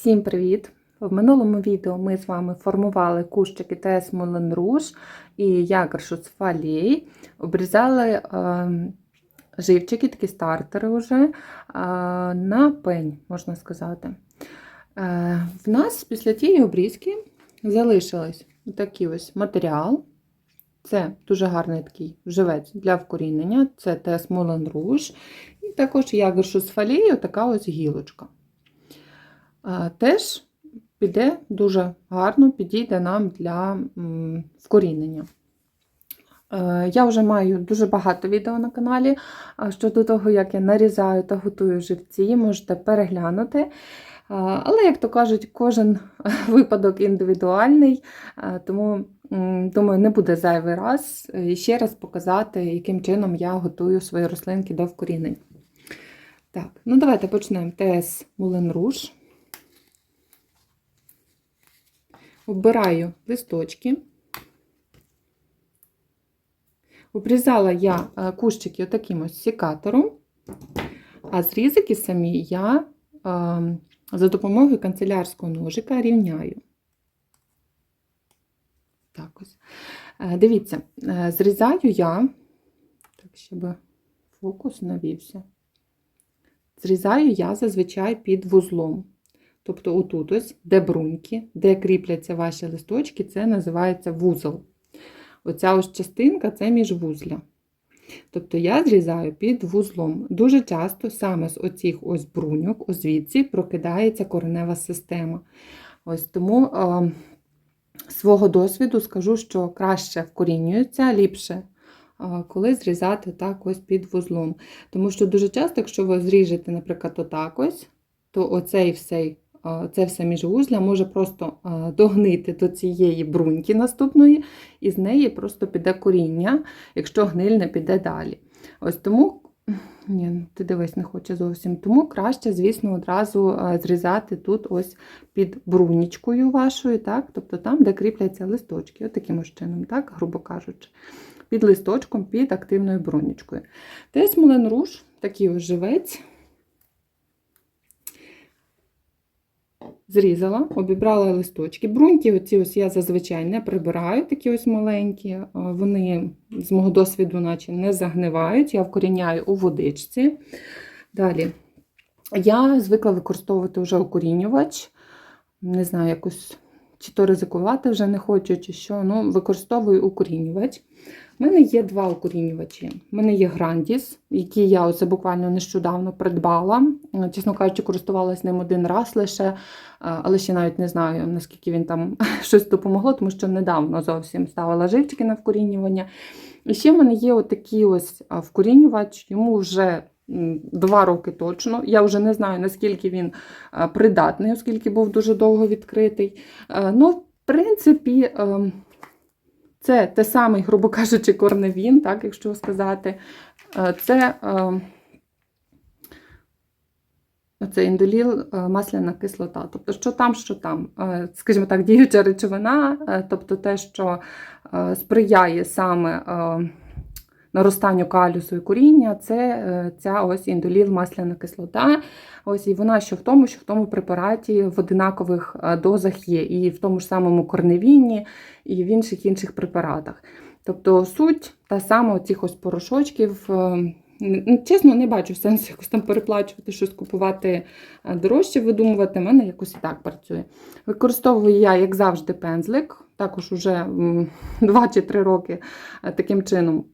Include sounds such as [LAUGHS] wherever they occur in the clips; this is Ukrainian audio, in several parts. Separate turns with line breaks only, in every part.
Всім привіт! В минулому відео ми з вами формували кущики ТС Moulin Rouge і якоршус фалей, обрізали е, живчики, такі стартери вже е, на пень, можна сказати. Е, в нас після тієї обрізки залишилось такий ось матеріал. Це дуже гарний такий живець для вкорінення, це ТС Moulin Rouge. І також якоршус фалею, така ось гілочка. Теж піде дуже гарно, підійде нам для вкорінення. Е, Я вже маю дуже багато відео на каналі щодо того, як я нарізаю та готую живці, можете переглянути. Але, як то кажуть, кожен [LAUGHS] випадок індивідуальний, тому, думаю, не буде зайвий раз е, ще раз показати, яким чином я готую свої рослинки до вкорінень. Так, ну давайте почнемо. ТС Moulin Rouge. Обираю листочки. Обрізала я е, кущики таким ось секатором, а зрізики самі я е, за допомогою канцелярського ножика рівняю. Так ось. Е, Дивіться, зрізаю я, так, щоб фокус навівся. Зрізаю я зазвичай під вузлом. Тобто, отут ось, де бруньки, де кріпляться ваші листочки, це називається вузол. Оця ось частинка це міжвузля. Тобто я зрізаю під вузлом. Дуже часто саме з оцих ось бруньок, ось звідси прокидається коренева система. Ось Тому е, свого досвіду скажу, що краще вкорінюється, ліпше, коли зрізати так ось під вузлом. Тому що дуже часто, якщо ви зріжете, наприклад, отак ось, то оцей всей це все міжвузля може просто догнити до цієї бруньки наступної, і з неї просто піде коріння, якщо гниль не піде далі. Ось тому, ні, ти дивись, не хоче зовсім. Тому краще, звісно, одразу зрізати тут ось під брунічкою вашою, так? тобто там, де кріпляться листочки, от таким чином, так, грубо кажучи, під листочком, під активною брунічкою. Тес Moulin Rouge, такий ось живець. Зрізала, обібрала листочки. Бруньки оці ось я зазвичай не прибираю, такі ось маленькі. Вони, з мого досвіду, наче не загнивають. Я вкоріняю у водичці. Далі я звикла використовувати вже укорінювач. Не знаю, якось чи то ризикувати вже не хочу, чи що. Ну, використовую укорінювач. У мене є два укорінювачі. У мене є Грандіс, який я оце буквально нещодавно придбала. Чесно кажучи, користувалася ним один раз лише, але ще навіть не знаю, наскільки він там [LAUGHS] щось допомогло, тому що недавно зовсім ставила живчики на вкорінювання. І ще в мене є отакий ось вкорінювач, йому вже. Два роки точно. Я вже не знаю, наскільки він придатний, оскільки був дуже довго відкритий. Ну, в принципі, це те самий, грубо кажучи, корневін, так, якщо сказати. Це це індоліл масляна кислота. Тобто, що там, що там, скажімо так, діюча речовина, тобто те, що сприяє саме наростанню калюсу і коріння, це ця ось індоліл масляна кислота. Ось І вона що в тому, що в тому препараті в одинакових дозах є, і в тому ж самому корневіні, і в інших інших препаратах. Тобто суть та сама цих ось порошочків. Чесно, не бачу сенсу якось там переплачувати, щось купувати дорожче, видумувати. У мене якось і так працює. Використовую я, як завжди, пензлик, також уже 2 чи 3 роки таким чином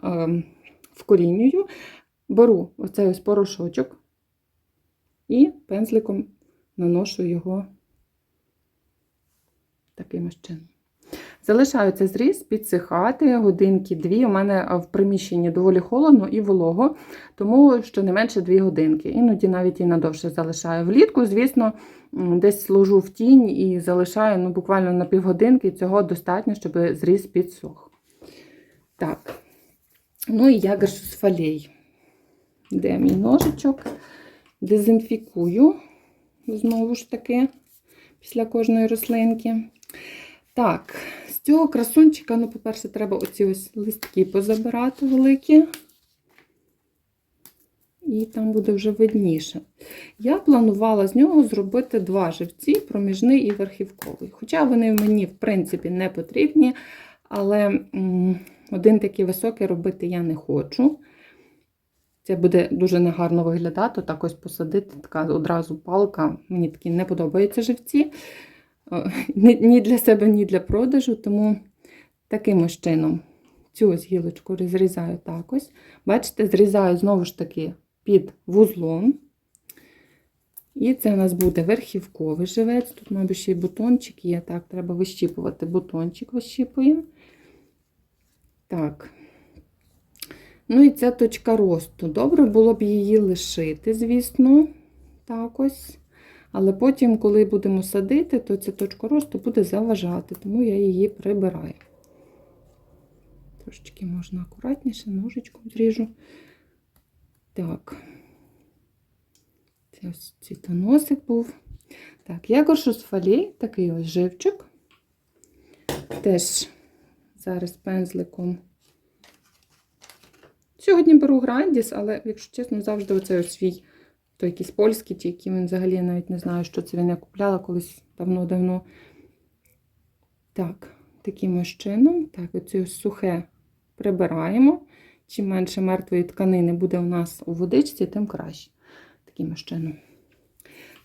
вкорінюю. Беру оцей ось порошочок і пензликом наношу його таким ось чином. Залишаю цей зріз підсихати годинки-дві. У мене в приміщенні доволі холодно і волого, тому щонайменше 2 годинки. Іноді навіть і надовше залишаю. Влітку, звісно, десь ложу в тінь і залишаю ну, буквально на півгодинки, цього достатньо, щоб зріз підсох. Так, ну і я з фалей. Де мій ножичок? Дезінфікую, знову ж таки, після кожної рослинки. Так, цього красунчика, ну, по-перше, треба оці ось листки позабирати великі. і там буде вже видніше. Я планувала з нього зробити два живці, проміжний і верхівковий. Хоча вони мені, в принципі, не потрібні, але один такий високий робити я не хочу. Це буде дуже негарно виглядати, так ось посадити, така одразу палка. Мені такі не подобаються живці. Ні для себе, ні для продажу, тому таким ось чином цю ось гілочку розрізаю так ось. Бачите, зрізаю знову ж таки під вузлом. І це у нас буде верхівковий живець. Тут, мабуть, ще й бутончик є. Так, треба вищіпувати. Бутончик вищіпуємо. Так. Ну і ця точка росту. Добре було б її лишити, звісно. Так ось. Але потім, коли будемо садити, то ця точка росту буде заважати, тому я її прибираю. Трошечки можна акуратніше, ножичком зріжу. Так. Це ось цвітоносик був. Так, я горшу з фолій, такий ось живчик. Теж зараз пензликом. Сьогодні беру Грандіс, але, якщо чесно, завжди оцей ось свій, то якийсь польський, чи який він взагалі навіть не знаю, що це він я купляла колись давно-давно. Так, таким ось чином. Так, оце сухе прибираємо. Чим менше мертвої тканини буде у нас у водичці, тим краще. Таким чином.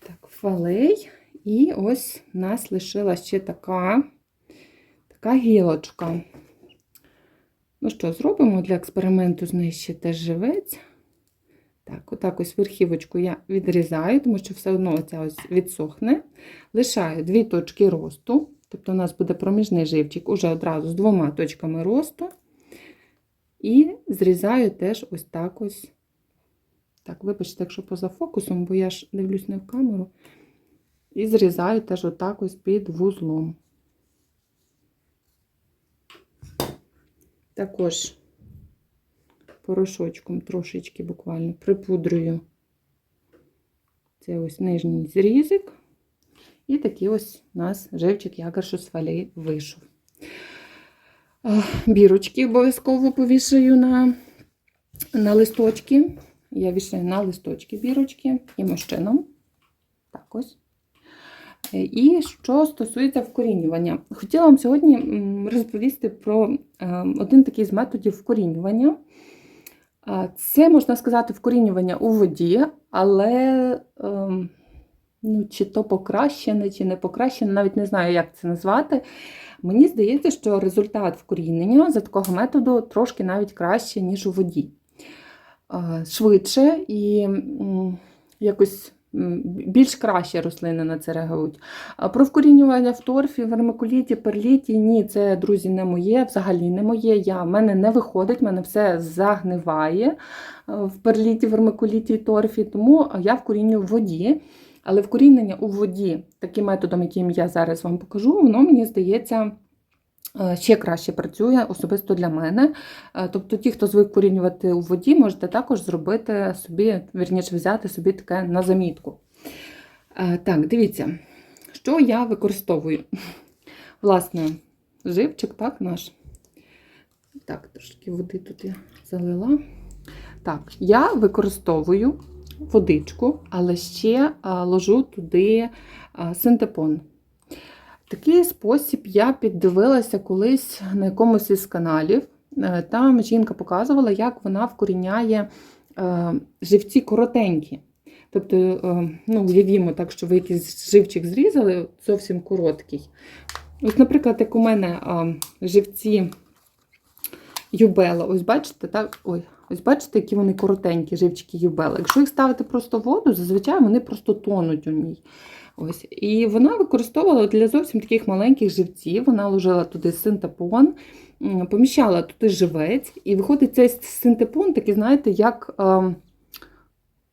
Так, фалей. І ось у нас лишилась ще така, така гілочка. Ну що, зробимо для експерименту з неї ще теж живець. Так, отак ось верхівочку я відрізаю, тому що все одно оця ось відсохне. Лишаю дві точки росту. Тобто у нас буде проміжний живчик уже одразу з двома точками росту. І зрізаю теж ось так ось. Так, вибачте, якщо поза фокусом, бо я ж дивлюсь не в камеру. І зрізаю теж отак ось під вузлом. Також порошочком трошечки буквально припудрюю це ось нижній зрізик. І такий ось у нас живчик якоршу фалей вийшов. Бірочки обов'язково повішаю на, на листочки. Я вішаю на листочки бірочки і мощином. Так ось. І що стосується вкорінювання, хотіла вам сьогодні розповісти про е, один такий з методів вкорінювання. Це, можна сказати, вкорінювання у воді, але ем, ну, чи то покращене, чи не покращене, навіть не знаю, як це назвати. Мені здається, що результат вкорінення за такого методу трошки навіть краще, ніж у воді. Швидше і якось більш краще рослини на це реагують. Про вкорінювання в торфі, вермикуліті, перліті, ні, це, друзі, не моє, взагалі не моє. Я, в мене не виходить, в мене все загниває е, в перліті, вермикуліті і торфі, тому я вкорінюю в воді. Але вкорінення у воді, таким методом, яким я зараз вам покажу, воно мені здається. Е, Ще краще працює особисто для мене. Е, Тобто, ті, хто звик корінювати у воді, можете також зробити собі, вірніше, взяти собі таке на замітку. Е, Так, дивіться, що я використовую. Власне, живчик, так, наш. Так, трошки води тут я залила. Так, я використовую водичку, але ще ложу туди синтепон. Такий спосіб я піддивилася колись на якомусь із каналів. Е, Там жінка показувала, як вона вкоріняє е, живці коротенькі. Тобто, е, ну, уявімо так, що ви якийсь живчик зрізали, зовсім короткий. Ось, наприклад, як у мене живці юбела, ось бачите, так? Ой, ось бачите, які вони коротенькі, живчики юбела. Якщо їх ставити просто в воду, зазвичай вони просто тонуть у ній. Ось. І вона використовувала для зовсім таких маленьких живців. Вона ложила туди синтепон, поміщала туди живець, і виходить цей синтепон, такий, знаєте, як е,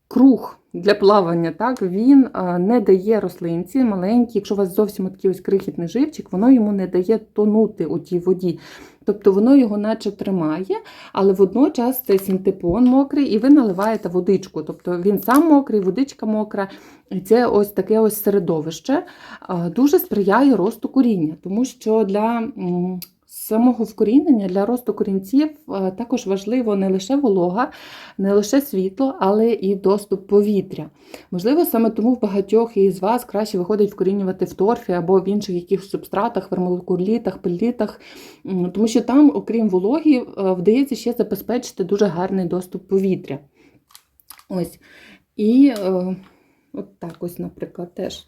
круг для плавання. Так? Він не дає рослинці маленькій, якщо у вас зовсім такий ось крихітний живчик, воно йому не дає тонути у тій воді. Тобто воно його наче тримає, але водночас цей синтепон мокрий, і ви наливаєте водичку. Тобто він сам мокрий, водичка мокра. І це ось таке ось середовище дуже сприяє росту коріння, тому що для з самого вкорінення для росту корінців е, також важливо не лише волога, не лише світло, але і доступ повітря. Можливо, саме тому в багатьох із вас краще виходить вкорінювати в торфі або в інших якихось субстратах, вермикулітах, пелітах, тому що там, окрім вологі, е, вдається ще забезпечити дуже гарний доступ повітря. Ось. І е, от так ось, наприклад, теж.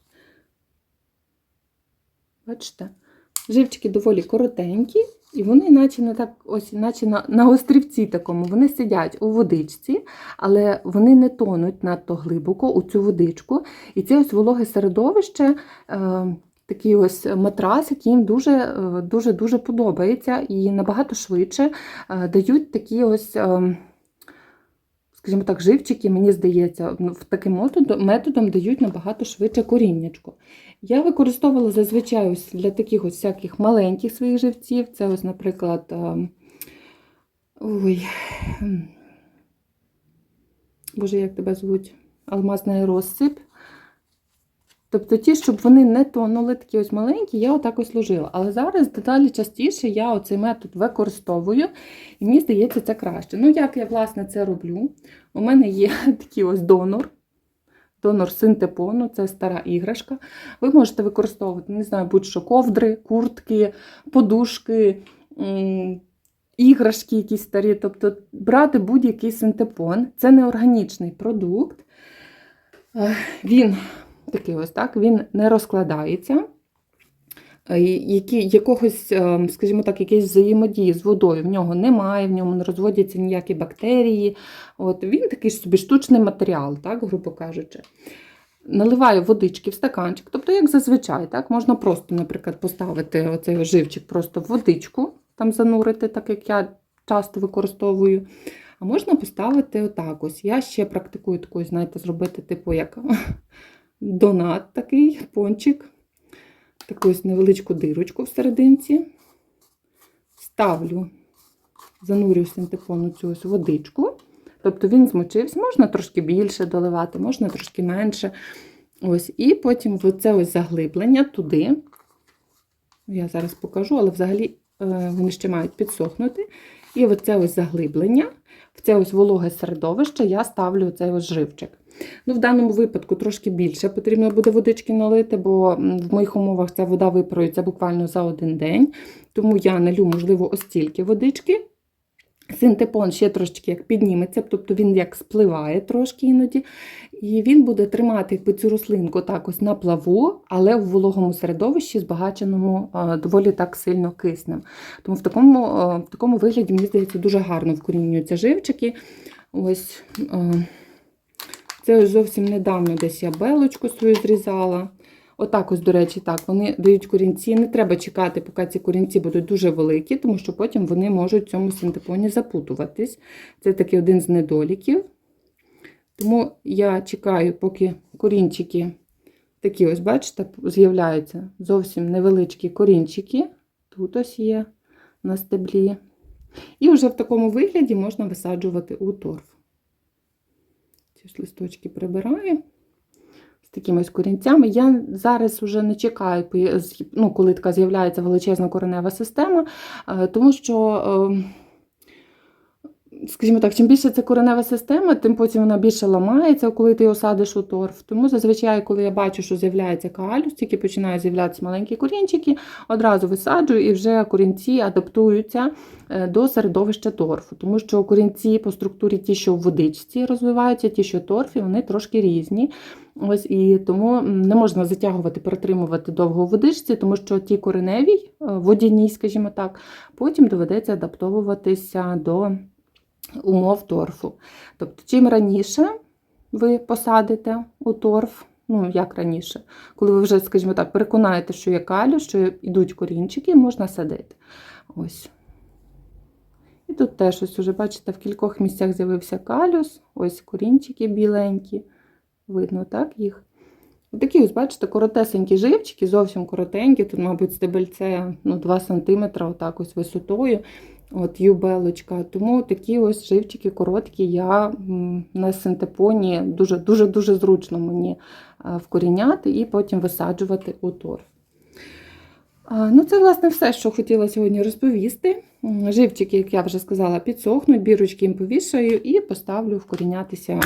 Бачите? Живчики доволі коротенькі, і вони, наче на так, ось, наче на, на острівці такому, вони сидять у водичці, але вони не тонуть надто глибоко у цю водичку. І це ось вологе середовище. Е, Такий ось матрас, який їм дуже е, дуже подобається, і набагато швидше е, дають такі ось, е, скажімо так, живчики, мені здається, ну, таким методом, дають набагато швидше коріннячко. Я використовувала зазвичай ось для таких ось всяких маленьких своїх живців. Це ось, наприклад, ой, Боже, як тебе звуть? Алмазний розсип. Тобто ті, щоб вони не тонули, такі ось маленькі, я отак ось ложила. Але зараз дедалі частіше я оцей метод використовую, і мені здається, це краще. Ну, як я, власне, це роблю? У мене є [LAUGHS] такий ось донор. Донор синтепону, це стара іграшка. Ви можете використовувати, не знаю, будь-що ковдри, куртки, подушки, іграшки якісь старі. Тобто брати будь-який синтепон. Це не органічний продукт. Він такий ось так, він не розкладається. Е, Які, якогось, е, скажімо так, якісь взаємодії з водою в нього немає, в ньому не розводяться ніякі бактерії. От, Він такий собі штучний матеріал, так, грубо кажучи. Наливаю водички в стаканчик, тобто, як зазвичай, так, можна просто, наприклад, поставити оцей живчик просто в водичку, там занурити, так як я часто використовую. А можна поставити отак ось. Я ще практикую таку, знаєте, зробити, типу, як донат такий, пончик. Таку ось невеличку дирочку в серединці. Ставлю, занурюю синтепон у цю ось водичку. Тобто він змочився, можна трошки більше доливати, можна трошки менше. Ось, І потім в це ось заглиблення туди. Я зараз покажу, але взагалі е, вони ще мають підсохнути. І в це ось заглиблення, в це ось вологе середовище я ставлю цей ось живчик. Ну, В даному випадку трошки більше потрібно буде водички налити, бо в моїх умовах ця вода випарується буквально за один день. Тому я налю, можливо, ось стільки водички. Синтепон ще трошки як підніметься, тобто він як спливає трошки іноді. І він буде тримати якби, цю рослинку так ось на плаву, але в вологому середовищі, збагаченому доволі так сильно киснем. Тому в такому, в такому вигляді, мені здається, дуже гарно вкорінюються живчики. Ось це ось зовсім недавно десь я белочку свою зрізала. Отак ось, до речі, так, вони дають корінці. Не треба чекати, поки ці корінці будуть дуже великі, тому що потім вони можуть в цьому синтепоні запутуватись. Це такий один з недоліків. Тому я чекаю, поки корінчики такі ось, бачите, з'являються зовсім невеличкі корінчики. Тут ось є на стеблі. І вже в такому вигляді можна висаджувати у торф. Ці ж листочки прибираю з такими ось корінцями. Я зараз вже не чекаю, ну, коли така з'являється величезна коренева система, е, тому що. Скажімо так, чим більше це коренева система, тим потім вона більше ламається, коли ти його садиш у торф. Тому зазвичай, коли я бачу, що з'являється калюс, тільки починають з'являтися маленькі корінчики, одразу висаджую і вже корінці адаптуються е, до середовища торфу. Тому що корінці по структурі ті, що в водичці розвиваються, ті, що в торфі, вони трошки різні. Ось І тому не можна затягувати, перетримувати довго у водичці, тому що ті кореневі, е, водяній, скажімо так, потім доведеться адаптовуватися до умов торфу. Тобто, чим раніше ви посадите у торф, ну, як раніше, коли ви вже, скажімо так, переконаєте, що є калю, що йдуть корінчики, можна садити. Ось. І тут теж, ось уже, бачите, в кількох місцях з'явився калюс, ось корінчики біленькі. Видно, так, їх. Такі, ось, бачите, коротесенькі живчики, зовсім коротенькі. Тут, мабуть, стебельце ну, 2 см, отак ось висотою. От юбелочка. Тому такі ось живчики короткі, я на синтепоні дуже-дуже-дуже зручно мені е, вкоріняти і потім висаджувати у торф. Ну, це, власне, все, що хотіла сьогодні розповісти. Живчики, як я вже сказала, підсохнуть, бірочки їм повішаю і поставлю вкорінятися,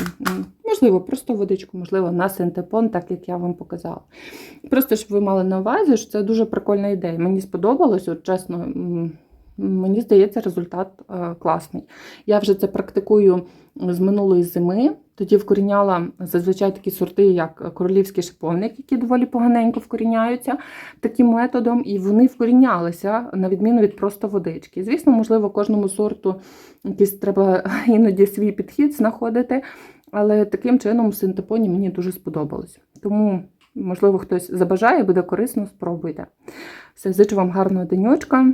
можливо, просто водичку, можливо, на синтепон, так як я вам показала. Просто щоб ви мали на увазі, що це дуже прикольна ідея. Мені сподобалось, от чесно, мені здається, результат е, класний. Я вже це практикую з минулої зими. Тоді вкоріняла зазвичай такі сорти, як королівський шиповник, які доволі поганенько вкоріняються таким методом, і вони вкорінялися на відміну від просто водички. Звісно, можливо, кожному сорту якийсь треба [LAUGHS] іноді свій підхід знаходити, але таким чином синтепоні мені дуже сподобалось. Тому, можливо, хтось забажає, буде корисно, спробуйте. Все, зичу вам гарного денечка.